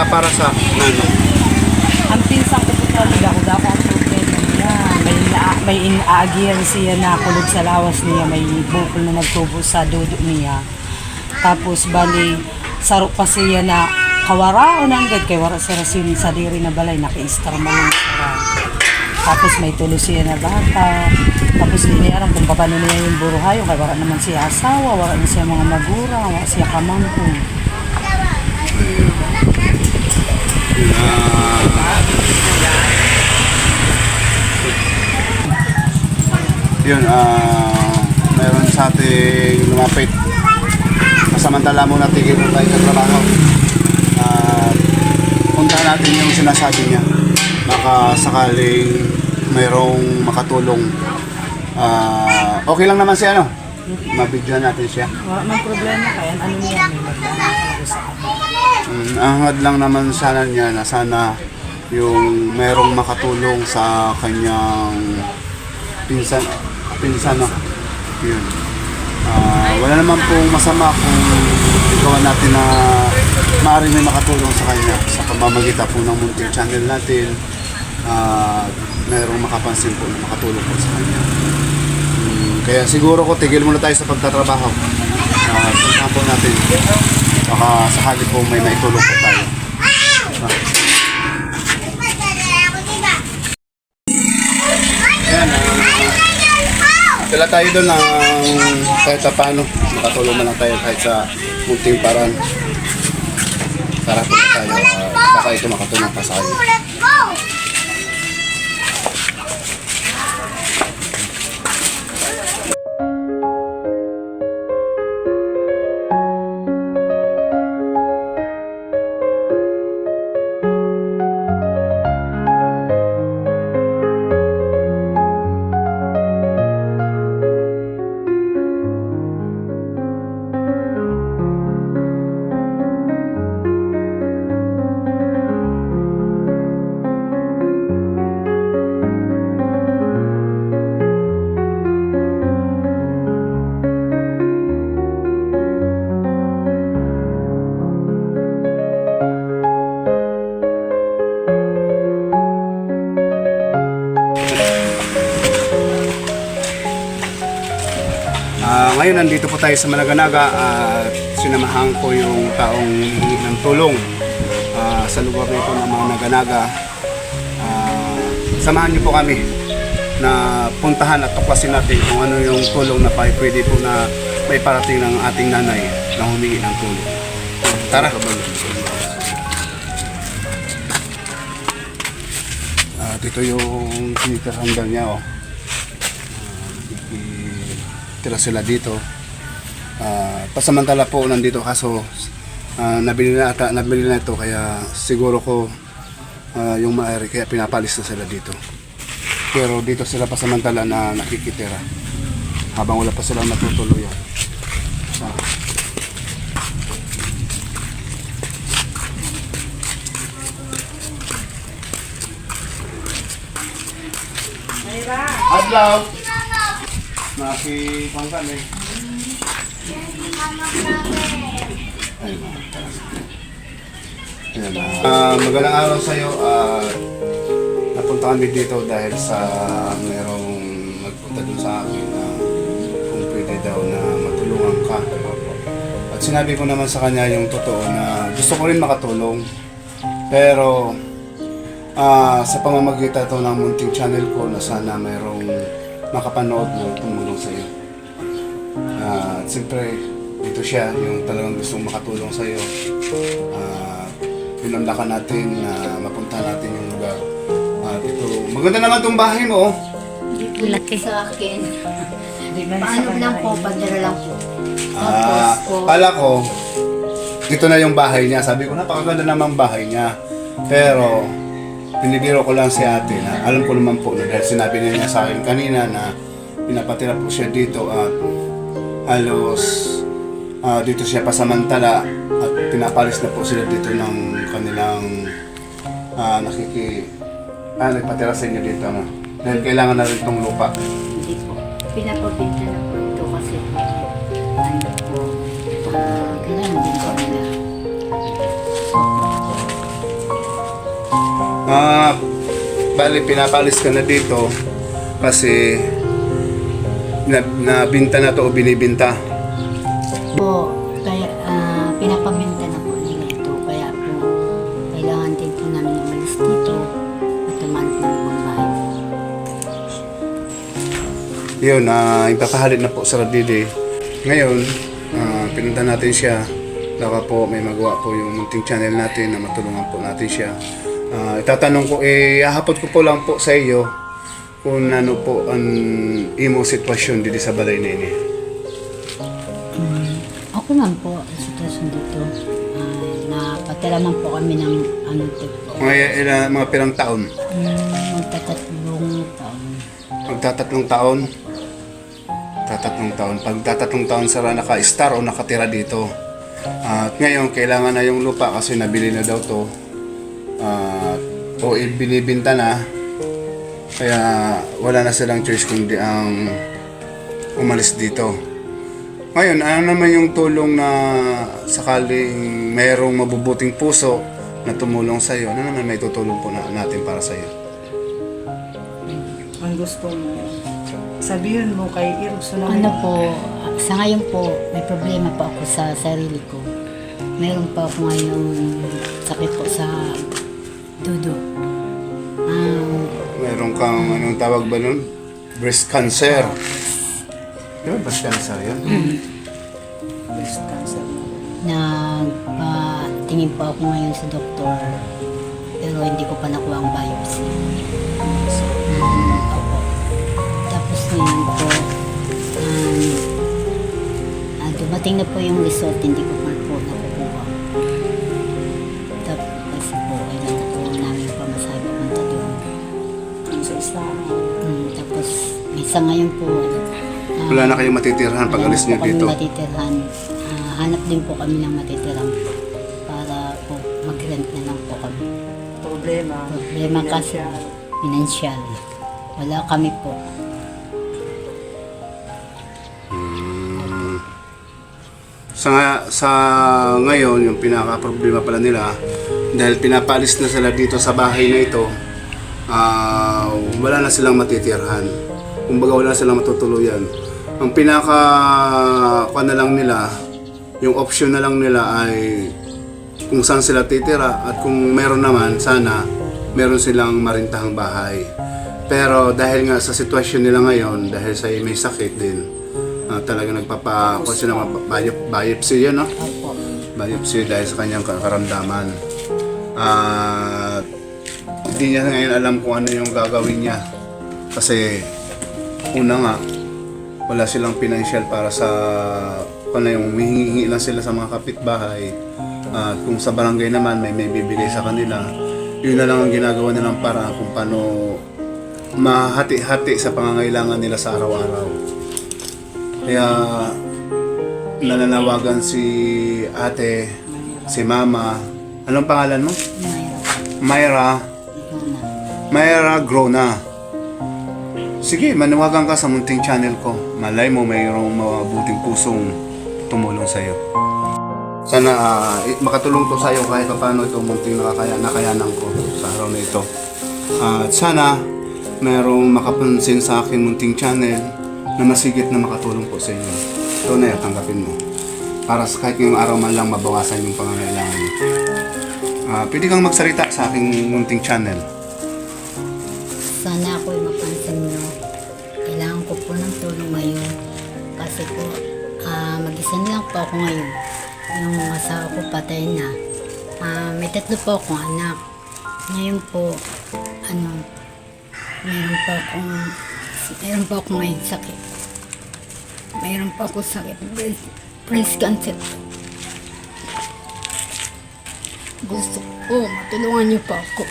Sa, para sa, ano, Ang pinsang ko po talaga ako ang problema niya. May, na, may inaagihan siya na kulog sa lawas niya. May bukol na nagtubo sa dudo niya. Tapos bali, sarok pa siya na kawara o nanggad kay wara sa rasin sa diri na balay naki-star man. Tapos may tulo siya na bata. Tapos hindi aram kung paano niya yung buruhayo kay wala naman siya asawa, wala na siya mga magura, wala siya kamangkong. Yun, ah, meron sa ating lumapit. Masamantala muna tigil mo tayo sa trabaho. At puntahan natin yung sinasabi niya. Baka sakaling mayroong makatulong. Ah, okay lang naman siya, ano? Mabidyohan natin siya. Wala man problema kaya ano niya, may magdala Mm, hangad lang naman sana niya na sana yung merong makatulong sa kanyang pinsan pinsan no. Yun. Ah, wala naman pong masama kung gawa natin na maaaring may makatulong sa kanya sa pamamagitan po ng munting channel natin at merong makapansin po na makatulong po sa kanya. Mm, kaya siguro ko tigil muna tayo sa pagtatrabaho. Uh, po natin. Baka sakali po may maitulong po tayo. Ayan, uh, sila tayo doon ng kahit sa paano. Makatulong man lang tayo kahit sa munting paraan. Tara po tayo. ah, baka ito makatulong pa sa kanya. Ngayon nandito po tayo sa Malaganaga at sinamahan ko yung taong hihingi ng tulong ah, sa lugar nito ng mga. Ah, samahan niyo po kami na puntahan at tuklasin natin kung ano yung tulong na pwede po na may parating ng ating nanay na humingi ng tulong. Tara. At ito yung tinitirhan daw niya oh tira sila dito. Ah, pasamantala po nandito kaso ah, nabili na ata, nabili na ito kaya siguro ko ah, yung maaari kaya pinapalis na sila dito. Pero dito sila pasamantala na nakikitira habang wala pa silang natutuluyan. Ah. Adlaw! Nakipangkan eh. Ayun. Ayan, ah, magandang araw sa iyo. Ah, napunta kami dito dahil sa merong nagpunta dun sa akin na kung pwede daw na matulungan ka. At sinabi ko naman sa kanya yung totoo na gusto ko rin makatulong. Pero ah, sa pamamagitan to ng munting channel ko na sana mayroong makapanood na tumulong sa iyo. Ah, at siyempre, dito siya, yung talagang gustong makatulong sa iyo. Ah, pinundakan natin na mapunta natin yung lugar. At ito, maganda naman tong bahay mo. oh. Laki. Sa akin. Paano lang po, padala lang po. Ah, Tapos po, pala ko, dito na yung bahay niya. Sabi ko, napakaganda naman bahay niya. Pero, pinibiro ko lang si ate na alam ko naman po na dahil sinabi na niya sa akin kanina na pinapatira po siya dito at halos ah, dito siya pasamantala at pinapalis na po sila dito ng kanilang ah, nakiki ah, nagpatira sa inyo dito no? dahil kailangan na rin itong lupa hindi po. Pinapabinta Ah, bali pinapalis ka na dito kasi na, nabinta na to o binibinta. Po, kaya ah, pinapabenta na po nila ito. Kaya po, kailangan din po namin umalis dito at tumanap ng ibang bahay. Yun, ah ipapahalit na po sa Radide. Ngayon, ah, pinunta natin siya. Baka po may magawa po yung munting channel natin na matulungan po natin siya. Ah, itatanong ko, eh, ahapot ko po lang po sa iyo kung ano po ang imo sitwasyon dito sa balay nini. Ako man po, ang sitwasyon dito. Uh, napatira man po kami ng ano tip po. Mga, ilan, mga pirang taon? Um, magtatatlong taon. Magtatatlong taon? Tatatlong taon. Pag tatatlong taon sara naka-star o nakatira dito. At ngayon, kailangan na yung lupa kasi nabili na daw to. O binibinta na. Kaya wala na silang choice kundi ang umalis dito. Ngayon, ano naman yung tulong na sakaling mayroong mabubuting puso na tumulong sa iyo? Ano naman may tutulong po na, natin para sa iyo? Ang gusto mo, sabihin mo kay Irus na Ano po, sa ngayon po, may problema pa ako sa sarili ko. Meron pa ako ngayon sakit po sa dudo. Um, Meron kang anong tawag ba nun? Breast cancer. Di ba breast cancer yan? breast cancer nagpa-tingin pa ako ngayon sa doktor. Pero hindi ko pa nakuha ang biopsy. Um, opo. Tapos ngayon po, um, ah, dumating na po yung result, hindi ko pa minsan ngayon po, ah, Wala na kayong matitirhan pag alis niyo Wala dito. kami matitirhan. Ah, hanap din po kami ng matitirhan para po mag-rent na lang po kami. Problema. Problema kasi Financial. Wala kami po. Sa, sa ngayon, yung pinaka-problema pala nila, dahil pinapalis na sila dito sa bahay na ito, ah, wala na silang matitirhan. Kumbaga wala silang matutuluyan. Ang pinaka kuha na lang nila, yung option na lang nila ay kung saan sila titira at kung meron naman, sana meron silang marintahang bahay. Pero dahil nga sa sitwasyon nila ngayon, dahil sa may sakit din, uh, talaga nagpapa, kung sila biop, biopsy yun, no? Biopsy dahil sa kanyang karamdaman. At hindi niya ngayon alam kung ano yung gagawin niya. Kasi una nga, wala silang financial para sa kung ano yung humihingi lang sila sa mga kapitbahay. At kung sa barangay naman may may bibigay sa kanila, yun na lang ang ginagawa nilang para kung paano mahati-hati sa pangangailangan nila sa araw-araw. Kaya nananawagan si ate, si mama. Anong pangalan mo? Myra. Myra Grona. Sige, manawagan ka sa munting channel ko. Malay mo mayroong mabuting pusong tumulong sa iyo. Sana i- makatulong to sa iyo kahit paano ito munting nakakaya nakayanan ko sa araw na ito. At sana mayroong makapansin sa akin munting channel na masigit na makatulong po sa inyo. Ito na tanggapin mo. Para sa kahit ngayong araw man lang mabawasan yung pangangailangan niyo. Ah, pwede kang magsalita sa aking munting channel. Sana ako'y lang po ako ngayon. Yung asawa ko patay na. Ah, may tatlo po akong anak. Ngayon po, ano, meron po akong, meron po akong ngayon sakit. Meron po ako sakit. Breast, breast cancer. Gusto ko, matulungan niyo po ako.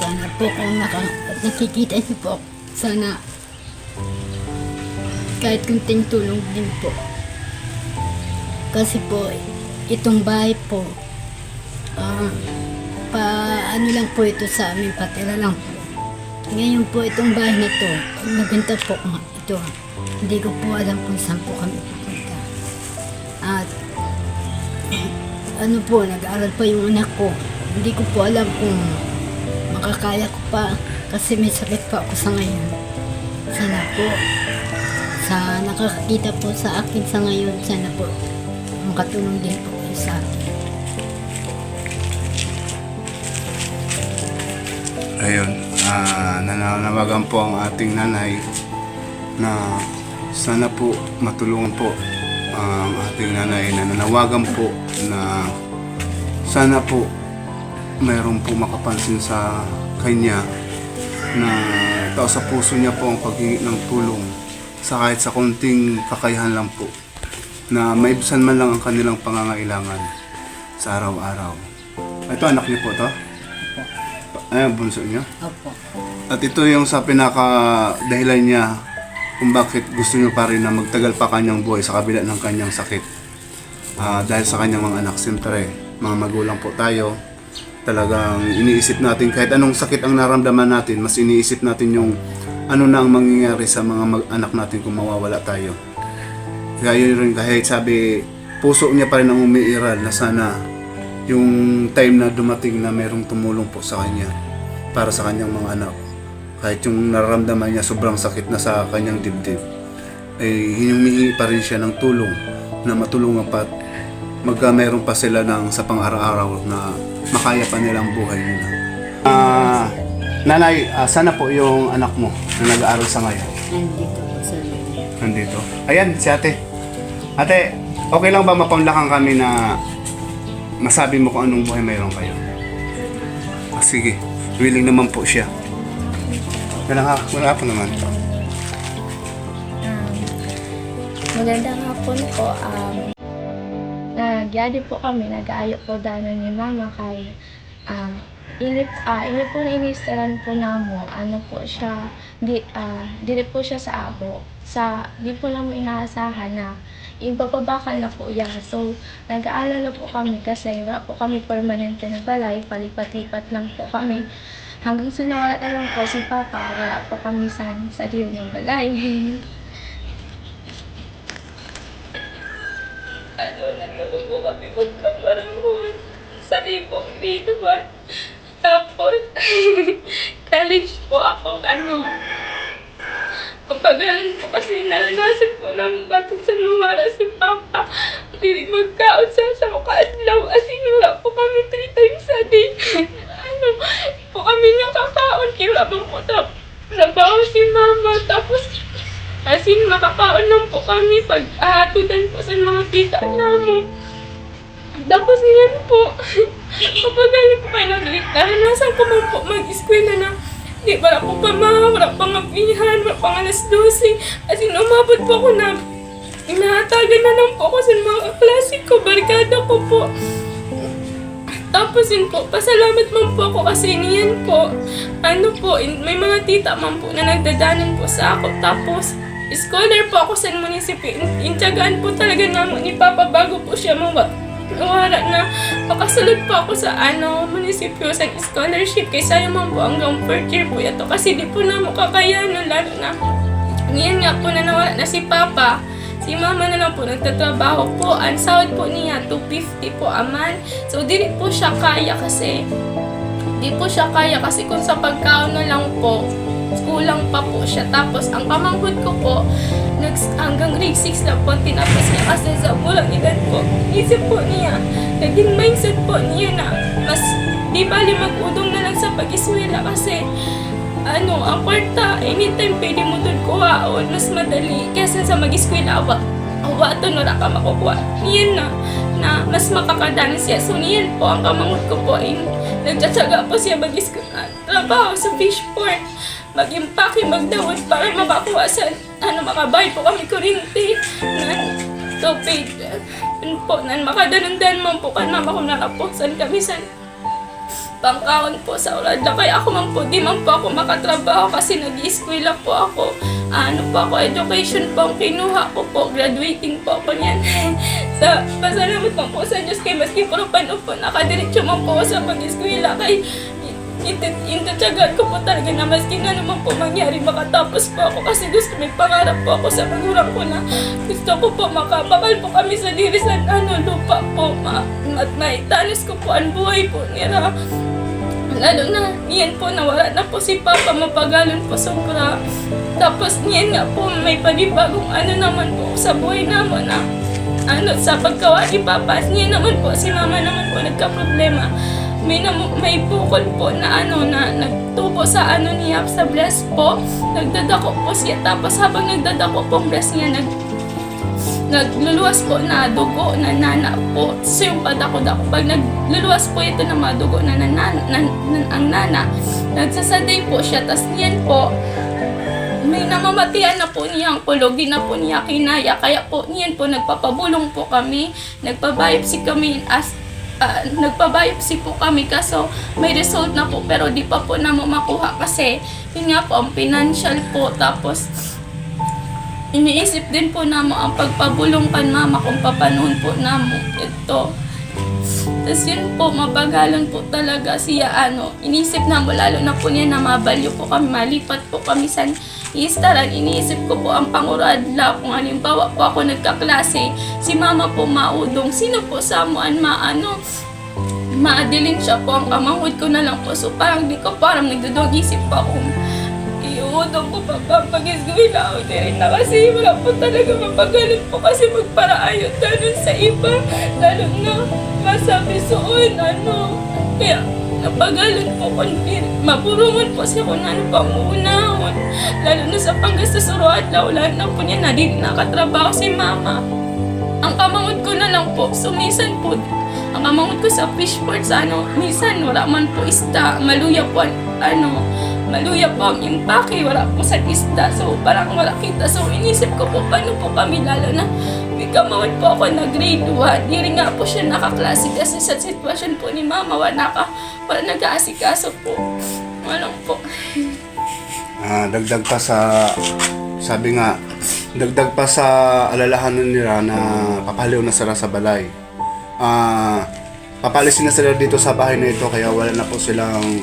Sana po kung naka, at nakikita niyo po, sana kahit kunting tulong din po. Kasi po, itong bahay po, ah, pa ano lang po ito sa amin, patira lang po. Ngayon po, itong bahay na to, nabenta po ito. Hindi ko po alam kung saan po kami pupunta. At ano po, nag-aaral pa yung anak ko. hindi ko po alam kung makakaya ko pa kasi may sakit pa ako sa ngayon. Sana po, sa nakakakita po sa akin sa ngayon, sana po makatulong din po sa akin. Ayun, ah, nananawagan po ang ating nanay na sana po matulungan po ang ating nanay. Nananawagan po na sana po mayroon po makapansin sa kanya na tao sa puso niya po ang paghingi ng tulong sa kahit sa konting kakayahan lang po na maibsan man lang ang kanilang pangangailangan sa araw-araw. Ito anak niyo po to? Ayan, bunso niya. Opo. At ito yung sa pinaka dahilan niya kung bakit gusto niyo pa rin na magtagal pa kanyang buhay sa kabila ng kanyang sakit. Ah, dahil sa kanyang mga anak, siyempre, mga magulang po tayo, talagang iniisip natin kahit anong sakit ang naramdaman natin, mas iniisip natin yung ano na ang mangyayari sa mga mag- anak natin kung mawawala tayo. Yun rin kahit sabi, puso niya pa rin ang umiiral na sana yung time na dumating na merong tumulong po sa kanya para sa kanyang mga anak. Kahit yung nararamdaman niya sobrang sakit na sa kanyang dibdib, ay hiningi pa rin siya ng tulong na matulungan pa magka meron pa sila ng sa pang-araw-araw na makaya pa nilang buhay nila. Ah, nanay, ah, sana po yung anak mo na nag-aaral sa ngayon. Nandito po sa loob. Nandito. Ayan, si ate. Ate, okay lang ba mapaunlakan kami na masabi mo kung anong buhay mayroon kayo? Ah, sige, willing naman po siya. Wala nga, wala po naman. Um, magandang hapon po. Um, nagyari po kami, nag-aayo po dano ni mama kay um, inip, ah, inip po na inistaran po namo, ano po siya, di, ah, dili po siya sa abo. Sa, di po lang mo inaasahan na ipapabakan na po yan. So, nag-aalala po kami kasi wala po kami permanente na balay, palipat-lipat lang po kami. Hanggang sa nawala na lang po si Papa, wala po kami sa sarili ng balay. ano, nagkaroon po kami magkaparangon sa libong dito ba? Tapos, college po ako, ano, kapagalan po kasi naranasan po ng batong sa lumara si Papa. Hindi magkaon sa sa kaadlaw as in wala po kami three times a day. ano, po kami nakakaon, kila bang po tap trabaho si Mama. Tapos, as in makakaon lang po kami pag ahatudan po sa mga tita namin. Tapos yan po, kapag galing po kayo nagliktahan, nasan ko man po mag-eskwela na di wala po pa ma, wala pang apihan, wala pang alas 12. As in, umabot po ako na inahatagan na lang po ako sa mga klase ko, barkada ko po. Tapos yun po, pasalamat man po ako kasi niyan po, ano po, may mga tita man po na nagdadanan po sa ako. Tapos, scholar po ako sa munisipyo. Intyagaan po talaga namin ni Papa bago po siya mawa wala na makasulod po ako sa ano munisipyo sa scholarship kaysa yung man po hanggang fourth year po ito kasi di po na mo kakayanan lalo na ngayon nga po na nawala na si Papa Si mama na lang po nagtatrabaho po. Ang sahod po niya, 250 po a month. So, di po siya kaya kasi di po siya kaya kasi kung sa pagkaon na lang po, kulang pa po siya. Tapos, ang pamangkot ko po, hanggang grade 6 lang po, tinapos niya kasi sa bulang edad po. Isip po niya, naging mindset po niya na mas di bali mag-udong na lang sa pag-iswela kasi ano, ang kwarta, anytime pwede mo doon kuhaon, mas madali kesa sa mag-eskwela, awa, awa doon wala ka makukuha. Niyan na, na mas makakadaan siya. So niyan po, ang kamangot ko po, ay nagtsatsaga po siya mag-eskwela, trabaho sa fish port, mag-impake, magdawat para makakuha sa, ano, makabayad po kami kurinti, na tubig. Yun po, nan makadanan-dan mo po, kan mama ko nakaposan kami sa pangkaon po sa ulad. Kaya ako man po, di man po ako makatrabaho kasi nag-eskwela po ako. Ano po ako, education po ang kinuha ko po. Graduating po ako niyan. sa pasalamat po po sa Diyos kay maski po pano po nakadiretso man po sa pag-eskwela kay Intit, intitsagaan ko po talaga na maski na naman po mangyari. Makatapos po ako kasi gusto may pangarap po ako sa magulang ko na gusto ko po makabakal po kami sa dirisan ano lupa po ma, at maitanis ko po ang buhay po nila lalo na niyan po nawala na po si Papa mapagalon po sobra. Tapos niyan nga po may panibagong ano naman po sa buhay naman na ano sa pagkawa ni Papa niya naman po si Mama naman po nagka-problema may namu- may bukol po na ano na nagtubo sa ano niya sa breast po nagdadako po siya tapos habang nagdadako po ang breast niya nag nagluluwas po na dugo na nana po. So yung padako-dako, pag nagluluwas po ito na mga dugo na nana, nan, nan- ang nana, nagsasaday po siya. Tapos niyan po, may namamatian na po niya ang kulog, di na po niya kinaya. Kaya po niyan po nagpapabulong po kami, nagpa-biopsy kami as ah, nagpa-biopsy po kami kaso may result na po pero di pa po namin makuha kasi yun nga po ang financial po tapos iniisip din po namo ang pagpabulong kan mama kung papanon po namo ito. Tapos yun po, mabagalan po talaga siya ano. Inisip na mo, lalo na po niya na mabalyo po kami, malipat po kami sa istaran. Iniisip ko po ang panguradla kung halimbawa po ako nagkaklase, si mama po maudong, sino po sa amuan maano, maadiling siya po ang kamangod ko na lang po. So parang di ko parang nagdudong isip pa kung iudong ko pa ba pagis gawin na ako na kasi wala po talaga mapagalit po kasi magparaayot ganun sa iba. Lalo na masabi soon ano. Kaya napagalit po ko mapurungan po siya kung ano pang unahon. Lalo na sa panggastos at wala na po niya na din nakatrabaho si mama. Ang kamangot ko na lang po, sumisan po, ang kamangot ko sa fishport sa ano, minsan wala man po isda, maluya po, ano, maluya po ang impake, wala po sa isda, so parang wala kita. So inisip ko po, paano po kami, lalo na may po ako na grade 1, di rin nga po siya nakaklase kasi sa sitwasyon po ni mama, wala ka, wala nag-aasikaso po. Walang po. Ah, dagdag pa sa sabi nga dagdag pa sa alalahanan nila na papaliw na sila sa balay. Ah, papalisin na sila dito sa bahay na ito kaya wala na po silang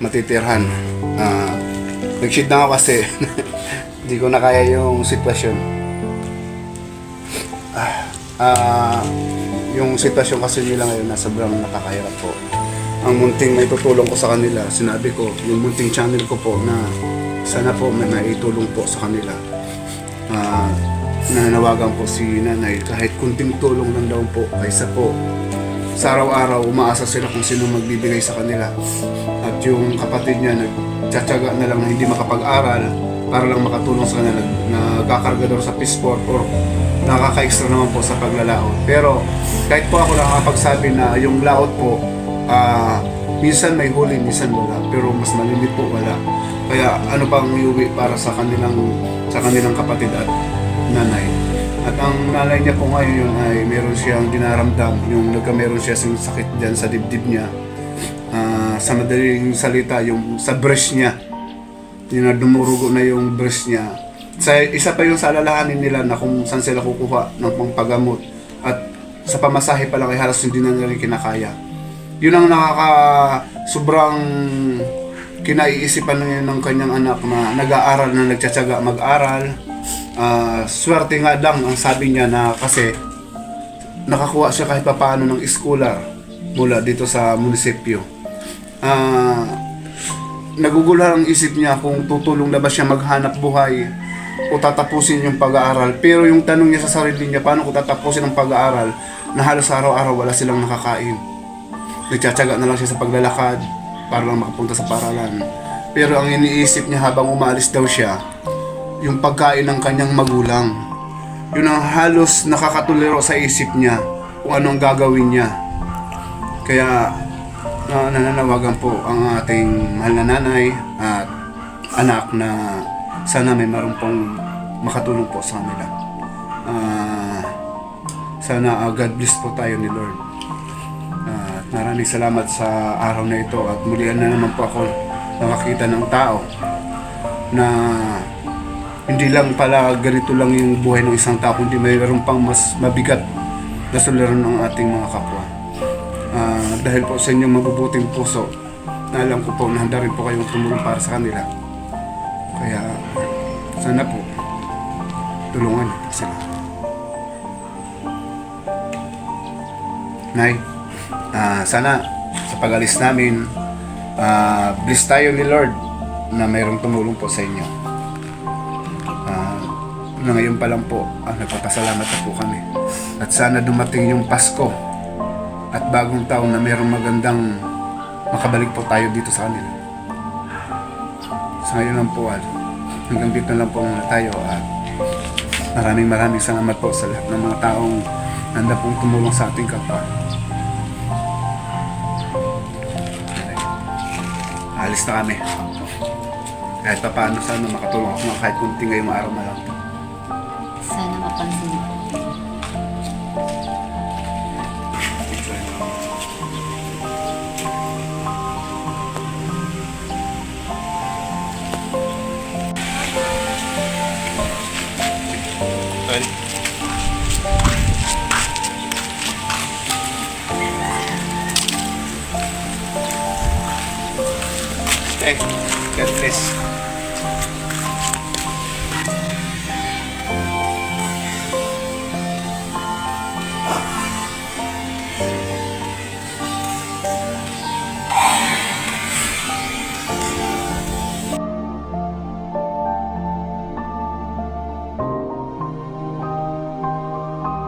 matitirhan. Ah, nag-shit na ako kasi hindi ko na kaya yung sitwasyon. Ah, ah, yung sitwasyon kasi nila ngayon na sobrang nakakahirap po. Ang munting may tutulong ko sa kanila, sinabi ko, yung munting channel ko po na sana po may maitulong po sa kanila. Ah, nananawagan po si nanay kahit kunting tulong lang daw po kaysa po sa araw-araw umaasa sila kung sino magbibigay sa kanila at yung kapatid niya nagtsatsaga na lang hindi makapag-aral para lang makatulong sa kanila. Nagkakarga daw sa pisport or nakaka-extra naman po sa paglalaot. Pero kahit po ako nakakapagsabi na yung laot po ah, minsan may huli minsan wala. Pero mas malimit po wala. Kaya ano pang iuwi para sa kanilang sa kanilang kapatid at nanay? At ang nanay niya po ngayon ay meron siyang dinaramdam. Yung nagka meron siya sakit dyan sa dibdib niya sa madaling salita yung sa breast niya. Yung na dumurugo na yung breast niya. Sa isa pa yung sa alalahanin nila na kung saan sila kukuha ng pangpagamot. At sa pamasahe pa lang ay halos hindi na nila kinakaya. Yun ang nakaka sobrang kinaiisipan na ng kanyang anak na nag-aaral na nagtsatsaga mag-aral. Ah, swerte nga lang ang sabi niya na kasi nakakuha siya kahit papaano ng scholar mula dito sa munisipyo. Ah, naguguluhan ang isip niya kung tutulong na ba siya maghanap buhay o tatapusin yung pag-aaral. Pero yung tanong niya sa sarili niya, paano ko tatapusin ang pag-aaral na halos araw-araw wala silang nakakain. Nagtsatsaga na lang siya sa paglalakad para lang makapunta sa paralan. Pero ang iniisip niya habang umalis daw siya, yung pagkain ng kanyang magulang. Yun ang halos nakakatulero sa isip niya kung ano ang gagawin niya. Kaya na nananawagan po ang ating mahal na nanay at anak na sana may maroon pong makatulong po sa kanila. Ah, sana ah, God bless po tayo ni Lord. At maraming salamat sa araw na ito at mulian na naman po ako nakakita ng tao na hindi lang pala ganito lang yung buhay ng isang tao, kundi mayroon pang mas mabigat na suliranin ng ating mga kapwa. Ah, dahil po sa inyong mabubuting puso na alam ko po na handa rin po kayong tumulong para sa kanila. Kaya sana po tulungan niyo po sila. Nay, ah, sana sa pag-alis namin, ah, bless tayo ni Lord na mayroong tumulong po sa inyo. Ah, na ngayon pa lang po, ah, nagpapasalamat na po kami. At sana dumating yung Pasko at bagong taon na mayroong magandang makabalik po tayo dito sa kanila. Sa ngayon lang po, ah, hanggang dito lang po muna tayo at maraming maraming salamat po sa lahat ng mga taong nanda pong tumulong sa ating kapwa. Alis na kami. Kahit pa paano sana makatulong ako ng kahit kunti ngayong araw na lang po. Eh, God bless.